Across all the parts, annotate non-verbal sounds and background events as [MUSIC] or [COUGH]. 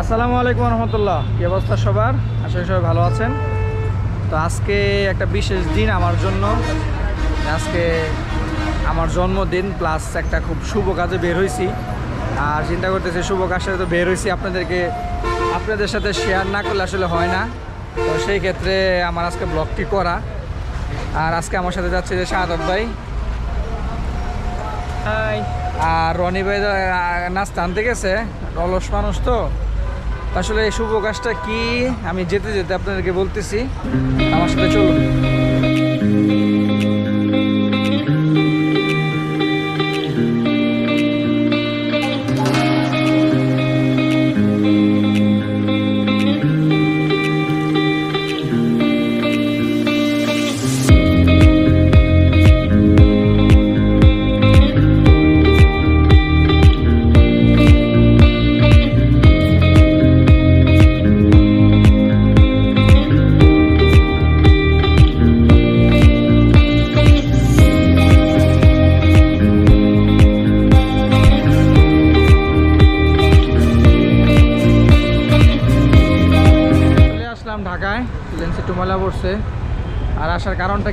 আসসালামু আলাইকুম রহমতুল্লাহ কি অবস্থা সবার? আশা করি সবাই ভালো আছেন। তো আজকে একটা বিশেষ দিন আমার জন্য। আজকে আমার জন্মদিন প্লাস একটা খুব শুভ কাজে বের হয়েছি আর চিন্তা করতেছি শুভ কাজে তো বের হয়েছি আপনাদেরকে আপনাদের সাথে শেয়ার না করলে আসলে হয় না। তো সেই ক্ষেত্রে আমার আজকে ব্লগটি করা। আর আজকে আমার সাথে যাচ্ছে যে শাহাদত ভাই। আর রনি ভাই তো, আহ, নাস্তা আনতে গেছে। অলস মানুষ তো। আসলে এই শুভ কাজটা কি? আমি যেতে যেতে আপনাদেরকে বলতেছি। আমার সাথে চলুন।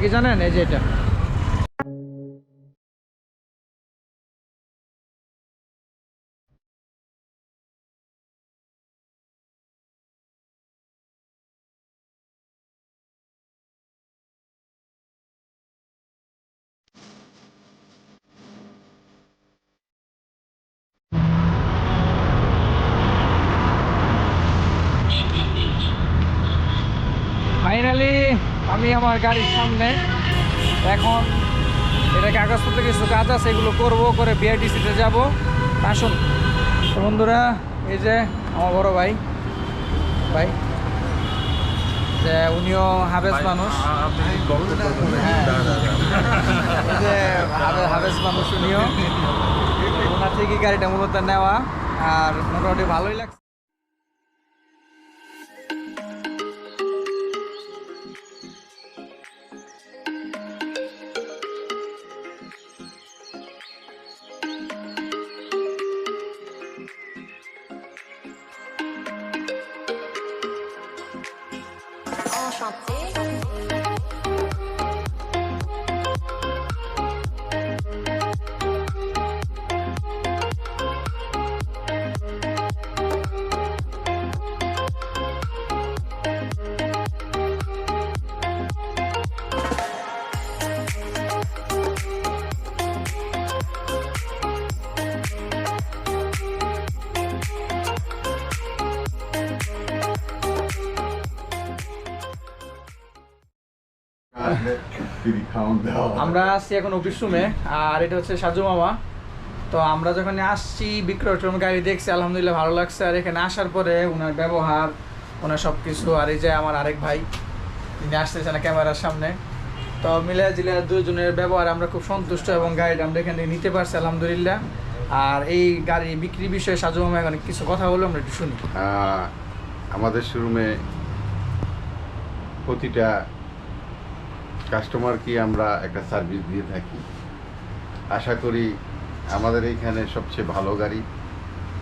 কি জানেন? এই যে এটা। আমি আমার গাড়ির সামনে এখন এটা কাগজপত্র কিছু কাজ আছে এগুলো করব করে বিআরটিসিতে যাব। আসুন। তো বন্ধুরা এই যে আমার বড় ভাই ভাই যে উনিও হাবেজ মানুষ। হ্যাঁ। যে হাবেজ মানুষ উনিও। ওনার থেকে গাড়িটা মূলত নেওয়া আর মোটামুটি ভালোই লাগছে। আমরা আছি এখন অফিস রুমে আর এটা হচ্ছে সাজু মামা। তো আমরা যখন আসছি বিক্রয় গাড়ি দেখছি আলহামদুলিল্লাহ ভালো লাগছে। আর এখানে আসার পরে ওনার ব্যবহার ওনার সব কিছু আর এই যে আমার আরেক ভাই তিনি আসতেছে না ক্যামেরার সামনে। তো মিলে জিলে দুজনের ব্যবহার আমরা খুব সন্তুষ্ট এবং গাড়িটা আমরা এখান থেকে নিতে পারছি আলহামদুলিল্লাহ। আর এই গাড়ি বিক্রি বিষয়ে সাজু মামা এখন কিছু কথা বলব আমরা একটু শুনি। আমাদের শোরুমে প্রতিটা কাস্টমারকে আমরা একটা সার্ভিস দিয়ে থাকি। আশা করি আমাদের এইখানে সবচেয়ে ভালো গাড়ি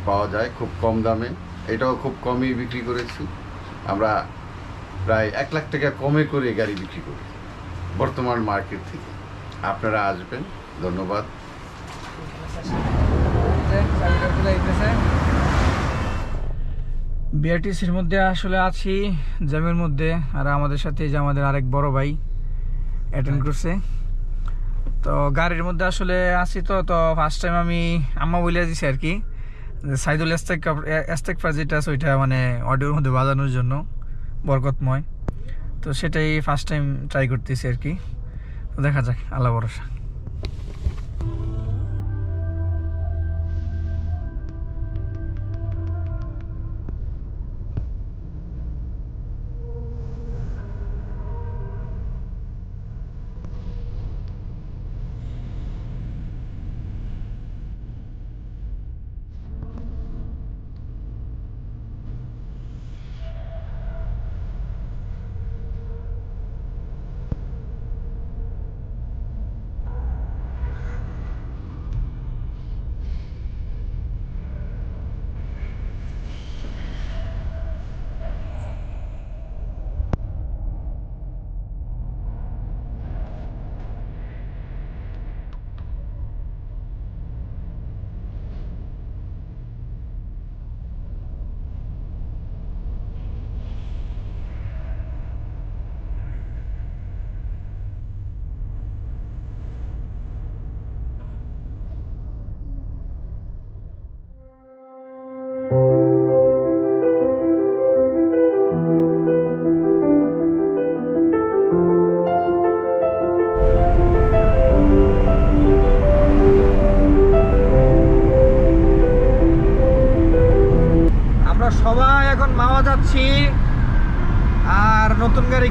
পাওয়া যায় খুব কম দামে। এটাও খুব কমই বিক্রি করেছি। আমরা প্রায় এক লাখ টাকা কমে করে গাড়ি বিক্রি করি বর্তমান মার্কেট থেকে। আপনারা আসবেন, ধন্যবাদ। বিআরটিসির মধ্যে আসলে আছি জ্যামের মধ্যে, আর আমাদের সাথে যে আমাদের আরেক বড় ভাই। অ্যাটেন্ড করছে। তো গাড়ির মধ্যে আসলে আসি তো তো ফার্স্ট টাইম আমি আম্মা বলে দিছি আর কি। যে সাইদুল এস্তেক এস্তেক যেটা আছে ওইটা মানে অডিওর মধ্যে বাজানোর জন্য বরকতময়। তো সেটাই ফার্স্ট টাইম ট্রাই করতেছি আর কি। তো দেখা যাক আল্লাহ ভরসা।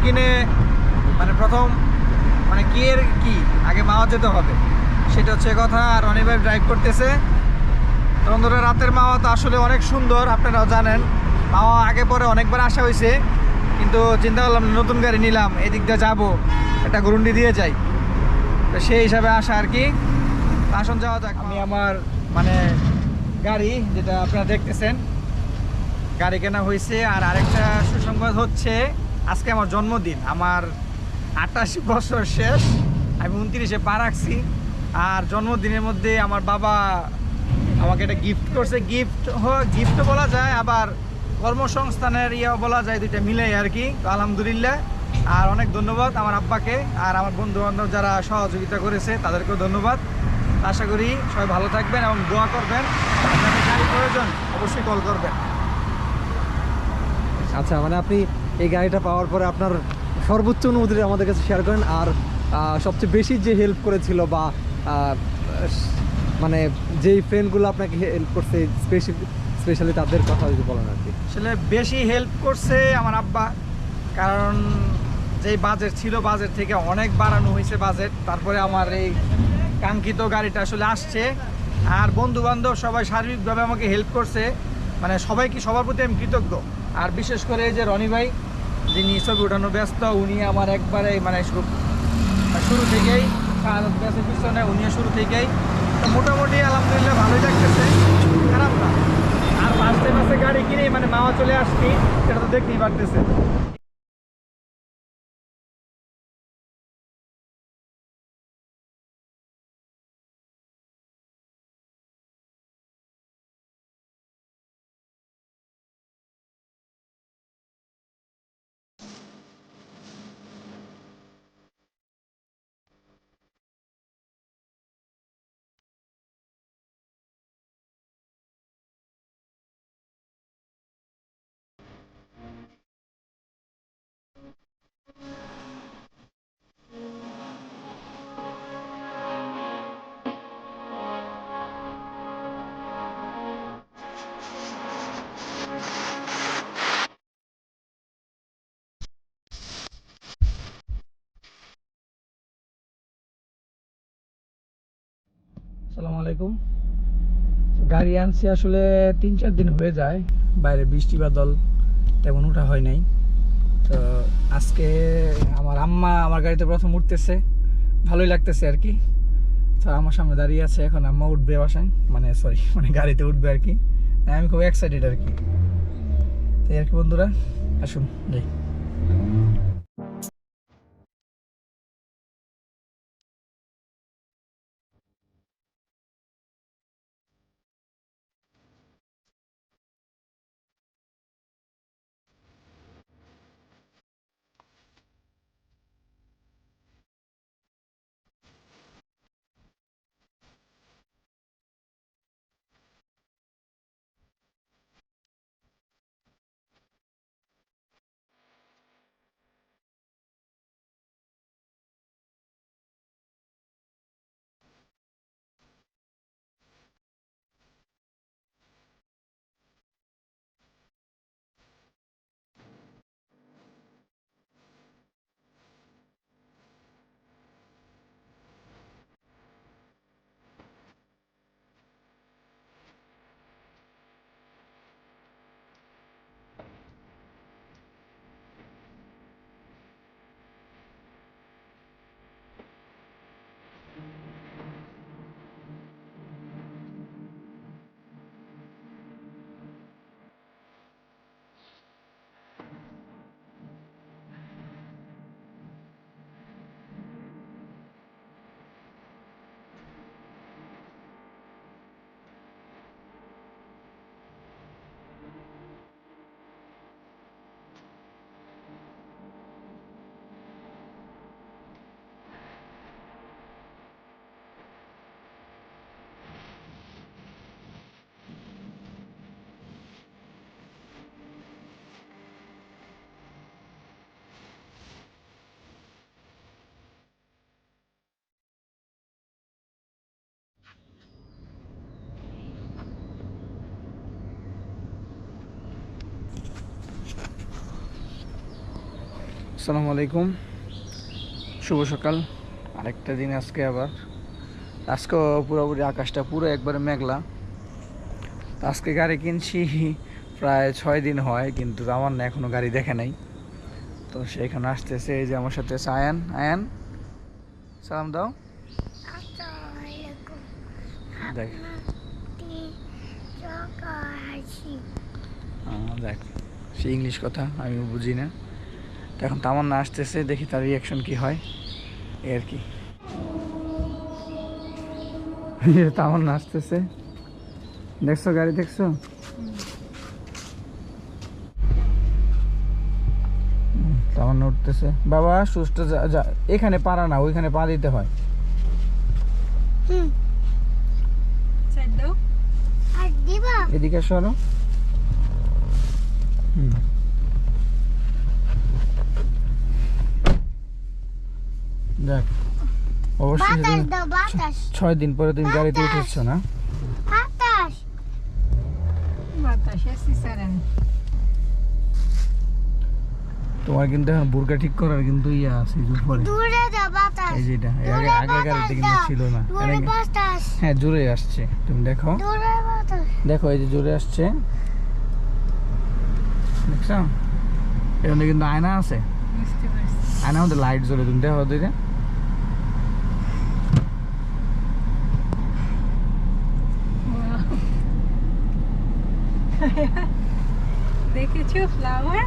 কিনে মানে প্রথম মানে কি এর কি? আগে মাওয়া যেতে হবে। সেটা হচ্ছে কথা, আর রনি ভাই ড্রাইভ করতেছে। তো বন্ধুরা, রাতের মাওয়া তো আসলে অনেক সুন্দর, আপনারাও জানেন। মাওয়া আগে পরে অনেকবার আসা হয়েছে, কিন্তু চিন্তা করলাম নতুন গাড়ি নিলাম, এদিক দিয়ে যাব, একটা গ্রুন্ডি দিয়ে যাই। তো সেই হিসাবে আসা আর কি। আসুন, যাওয়া যাক। আমি আমার মানে গাড়ি, যেটা আপনারা দেখতেছেন, গাড়ি কেনা হয়েছে, আর আরেকটা সুসংবাদ হচ্ছে আজকে আমার জন্মদিন, আমার আটাশি বছর শেষ, আমি উনত্রিশে পা রাখছি, আর জন্মদিনের মধ্যে আমার বাবা আমাকে এটা গিফট করছে গিফট গিফট বলা যায়, আবার কর্মসংস্থানের ইয়ে বলা যায়, দুইটা মিলাই আর কি আলহামদুলিল্লাহ। আর অনেক ধন্যবাদ আমার আব্বাকে, আর আমার বন্ধু বান্ধব যারা সহযোগিতা করেছে, তাদেরকেও ধন্যবাদ। আশা করি সবাই ভালো থাকবেন এবং দোয়া করবেন। আপনাদের প্রয়োজন, অবশ্যই কল করবেন। আচ্ছা মানে আপনি এই গাড়িটা পাওয়ার পরে আপনার সর্বোচ্চ অনুভূতিটা আমাদের কাছে শেয়ার করেন। আর সবচেয়ে বেশি যে হেল্প করেছিল বা মানে যেই ফ্রেন্ডগুলো আপনাকে হেল্প করছে স্পেশালি তাদের কথা যদি বলেন আর কি। আসলে বেশি হেল্প করছে আমার আব্বা। কারণ যেই বাজেট ছিল বাজেট থেকে অনেক বাড়ানো হয়েছে বাজেট তারপরে আমার এই কাঙ্ক্ষিত গাড়িটা আসলে আসছে। আর বন্ধু বান্ধব সবাই সার্বিকভাবে আমাকে হেল্প করছে। মানে সবাইকে সবার প্রতি আমি কৃতজ্ঞ? আর বিশেষ করে এই যে রনি ভাই যিনি ছবি উঠানো ব্যস্ত, উনি আমার একবারে মানে শুরু শুরু থেকেই শাহাদ ব্যাসের পিছনে, উনিও শুরু থেকেই। মোটামুটি আলহামদুলিল্লাহ ভালোই থাকতেছে খারাপ না। আর পাঁচটে মাসে গাড়ি কিনে মানে মামা চলে আসছি, সেটা তো দেখতেই পারতেছে আলাইকুম। গাড়ি আনছি আসলে তিন চার দিন হয়ে যায়। বাইরে বৃষ্টি বাদল তেমন ওঠা হয় নাই। তো আজকে আমার আম্মা আমার গাড়িতে প্রথম উঠতেছে। ভালোই লাগতেছে আর কি। তো আমার সামনে দাঁড়িয়ে আছে, এখন আম্মা উঠবে বাসায়। মানে সরি [LAUGHS] মানে গাড়িতে উঠবে আর কি। আমি খুব এক্সাইটেড আর কি। তাই আর কি বন্ধুরা, আসুন, যাই। আসসালামু আলাইকুম। শুভ সকাল। আরেকটা দিন আজকে আবার। আজকে পুরোপুরি আকাশটা পুরো একবারে মেঘলা। আজকে গাড়ি কিনছি প্রায় ছয় দিন হয় কিন্তু আমার না এখনও গাড়ি দেখে নাই। তো সেখানে আসতেছে এই যে আমার সাথে আছে আয়ান আয়ান সালাম দাও। দেখ। দেখ সে ইংলিশ কথা আমি বুঝি না। তো এখন তামান্না আসতেছে দেখি তার রিয়াকশন কি হয়। এই আর কি। তামান্না আসতেছে। দেখছ গাড়ি দেখছ? তামান্না উঠতেছে। বাবা সুস্থ এখানে পারা না ওইখানে পা দিতে হয়। এদিকে সরো হুম দেখ অবশ্যই ছয় দিন পরে তুমি গাড়িতে। উঠেছ না? তোমার কিন্তু এখন বোরকা ঠিক করার কিন্তু ইয়া আছে এই যে উপরে। দূরে দাও বাতাস। এই যেটা আগে আগের গাড়িতে কিন্তু ছিল না। আগে- হ্যাঁ জোরে আসছে। তুমি দেখো। দেখো এই যে জোরে আসছে। দেখছ? মধ্যে কিন্তু আয়না আছে। আয়না মধ্যে লাইট জ্বলে। তুমি দেখো দুইটা [LAUGHS] দেখেছ ফ্লাওয়ার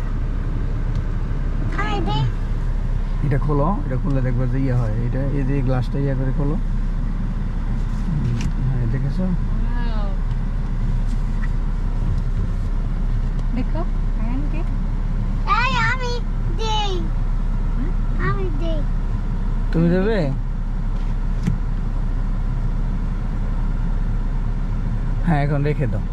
এটা খোলো এটা খুললে দেখবে যে ইয়ে হয়। এটা এই যে গ্লাসটা ইয়ে করে খোলো। হ্যাঁ দেখেছ? দেখো আমি দেই। আমি দেই। তুমি দেবে? হ্যাঁ এখন রেখে দাও।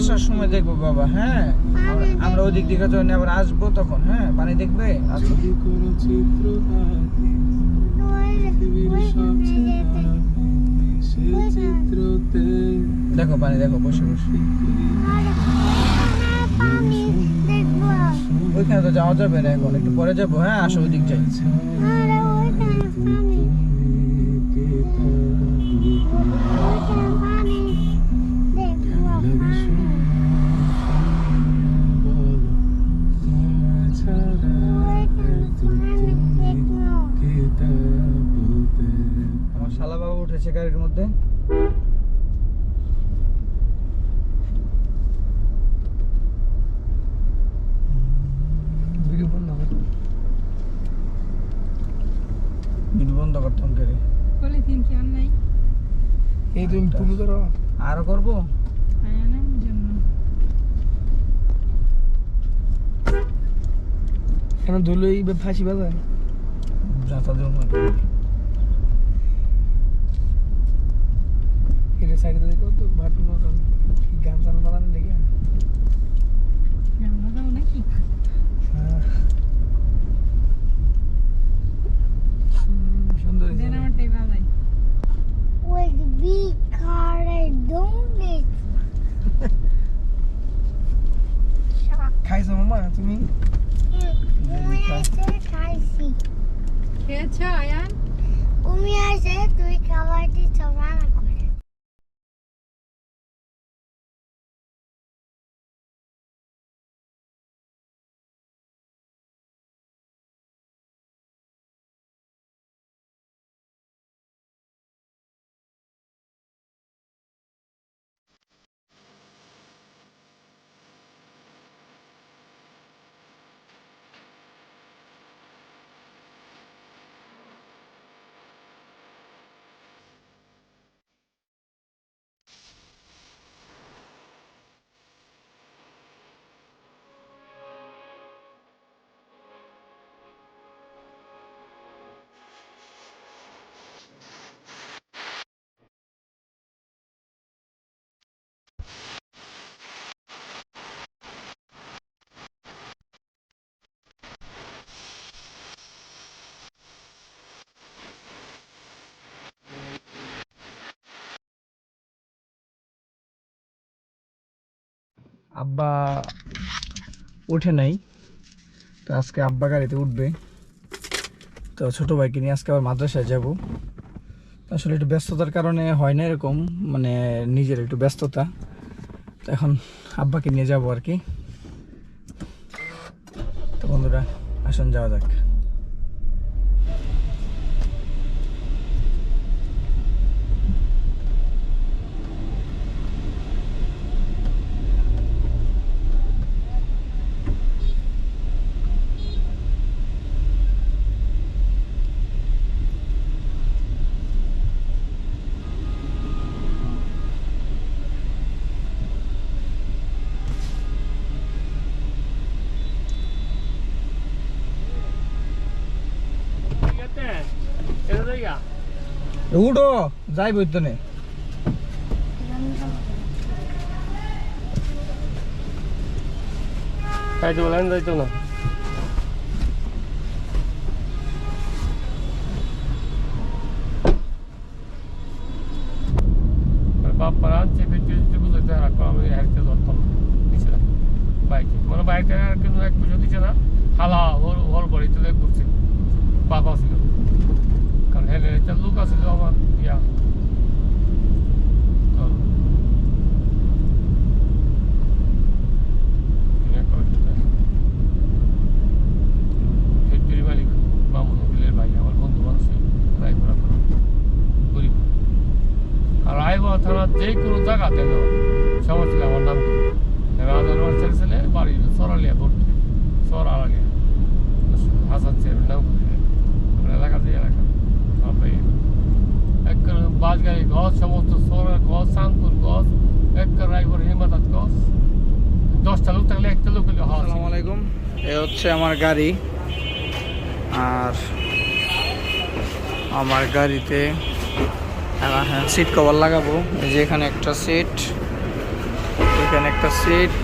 আসার সময় দেখব বাবা হ্যাঁ? আমরা- ওদিক দিকে যখন আবার আসব তখন হ্যাঁ? পানি দেখবে? আচ্ছা। দেখো পানি দেখো বসে বসে। ওইখানে তো যাওয়া যাবে না এখন একটু পরে যাব হ্যাঁ? আসো ওই দিক যাই। আরে ওইখানে বাবু গাড়ির মধ্যে। ভিডিও বন্ধ কর। ভিডিও বন্ধ করতাম কেড়ে পলিথিন কি আর নাই। এই তুমি তুমি করো। আরও করব? ফাঁসি বাজায়? যাতা দেবো আব্বা উঠে নাই। তো আজকে আব্বা গাড়িতে উঠবে। তো ছোটো ভাইকে নিয়ে আজকে আবার মাদ্রাসায় যাব। আসলে একটু ব্যস্ততার কারণে হয় না এরকম মানে নিজের একটু ব্যস্ততা। তো এখন আব্বাকে নিয়ে যাব আর কি। তো বন্ধুরা, আসুন যাওয়া যাক। উঠো যাই বৈদ্যনে নে যাইতো না বাপ্পারা আনছে বেঁচে দিতে বুঝাইতে আর আমি হারিতে ধরতাম নিচে বাইকে মানে বাইকে আর কিন্তু এক পয়সা দিচ্ছে না হালা ওর ওর বাড়িতে লেগ করছে বাবা ছিল কারণ হেলে একটা লোক আছিল আমার ইয়া তো ইয়া করে দিতে। ফ্যাক্টরি মালিক মামুন উকিলের ভাই আমার বন্ধু মানুষ রায়পুরা গরিব আর রায়পুরা থানার যে জায়গাতে গেল সমস্যা নেই, আমার নাম করবে রাজার ছেলে ছেলে বাড়ি সরালিয়া ভর্তি সর আড়ালিয়া হাসান চেয়ারের নাম করে। আমরা এলাকা দিয়ে এলাকা। সবাই একবার বাস গাড়ি গছ সমস্ত গছ শান্তপুর গছ একবার রায়পুর হিমাদাত গছ। দশটা লোক থাকলে একটা লোক হলে আসসালামু আলাইকুম। এ হচ্ছে আমার গাড়ি। আর আমার গাড়িতে হ্যাঁ সিট কভার লাগাবো। এই যে এখানে একটা সিট এখানে একটা সিট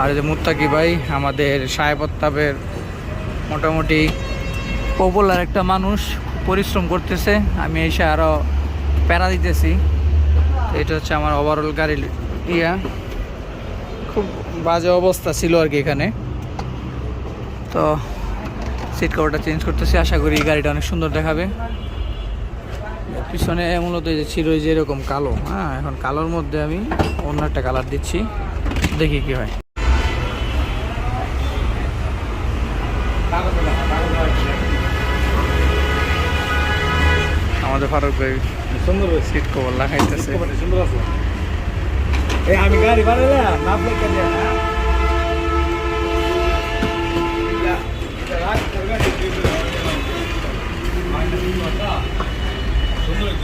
আর যে মুত্তাকি ভাই আমাদের সাহেবত্তাবের মোটামুটি পপুলার একটা মানুষ পরিশ্রম করতেছে। আমি এসে আরও প্যারা দিতেছি। এটা হচ্ছে আমার ওভারঅল গাড়ির ইয়া। খুব বাজে অবস্থা ছিল আর কি এখানে। তো সিট কভারটা চেঞ্জ করতেছি। আশা করি গাড়িটা অনেক সুন্দর দেখাবে। পিছনে মূলত ছিল যে এরকম কালো হ্যাঁ এখন কালোর মধ্যে আমি অন্য একটা কালার দিচ্ছি। দেখি কি হয়। আমাদের ফারুক ভাই সুন্দর সিট কভার লাগাইতেছে। আমি গাড়ি বানালাম না Thank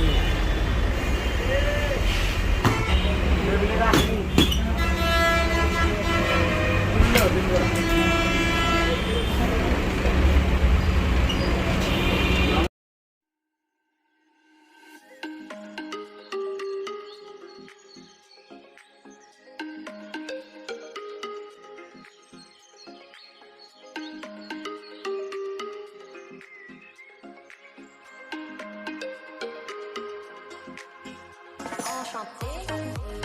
you. chanter.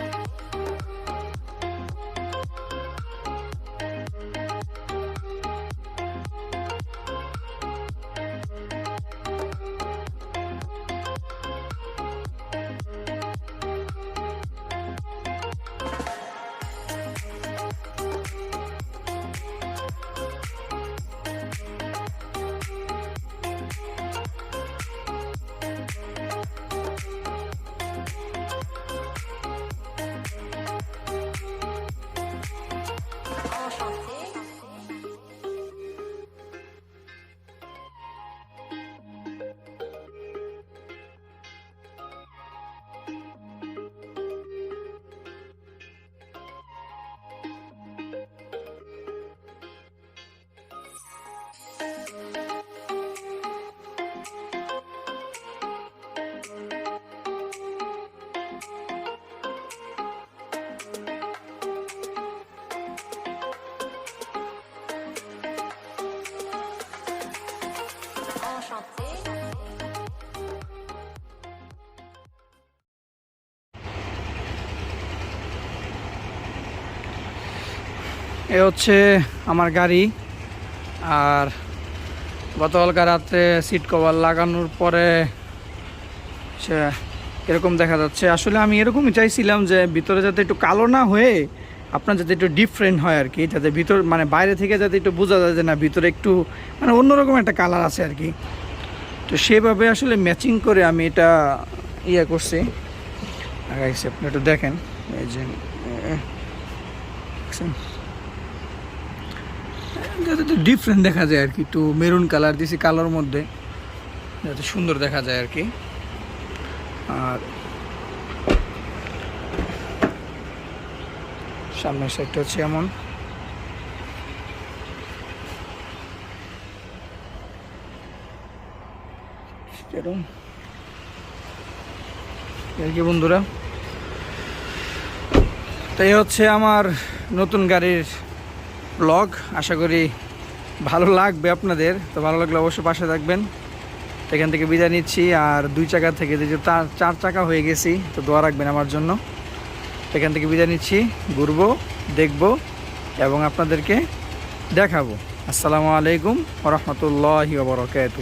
এ হচ্ছে আমার গাড়ি। আর গতকালকা রাত্রে সিট কভার লাগানোর পরে সে এরকম দেখা যাচ্ছে। আসলে আমি এরকমই চাইছিলাম যে ভিতরে যাতে একটু কালো না হয়ে আপনার যাতে একটু ডিফারেন্ট হয় আর কি যাতে ভিতর মানে বাইরে থেকে যাতে একটু বোঝা যায় যে না, ভিতরে একটু মানে অন্যরকম একটা কালার আছে আর কি তো সেভাবে আসলে ম্যাচিং করে আমি এটা ইয়ে করছি। আপনি একটু দেখেন। এই যে? যাতে একটু ডিফারেন্ট দেখা যায় আর কি। একটু মেরুন কালার দিয়েছি কালোর মধ্যে। যাতে সুন্দর দেখা যায় আর কি। আর সামনের সাইডটা হচ্ছে এমন। কি বন্ধুরা, তো এই হচ্ছে আমার নতুন গাড়ির ব্লগ আশা করি ভালো লাগবে আপনাদের। তো ভালো লাগলে অবশ্যই পাশে থাকবেন। এখান থেকে বিদায় নিচ্ছি, আর দুই চাকা থেকে যে তার চার চাকা হয়ে গেছি, তো দোয়া রাখবেন আমার জন্য। এখান থেকে বিদায় নিচ্ছি, ঘুরবো, দেখব, এবং আপনাদেরকে দেখাবো। আসসালামু আলাইকুম রহমতুল্লাহি বরকাত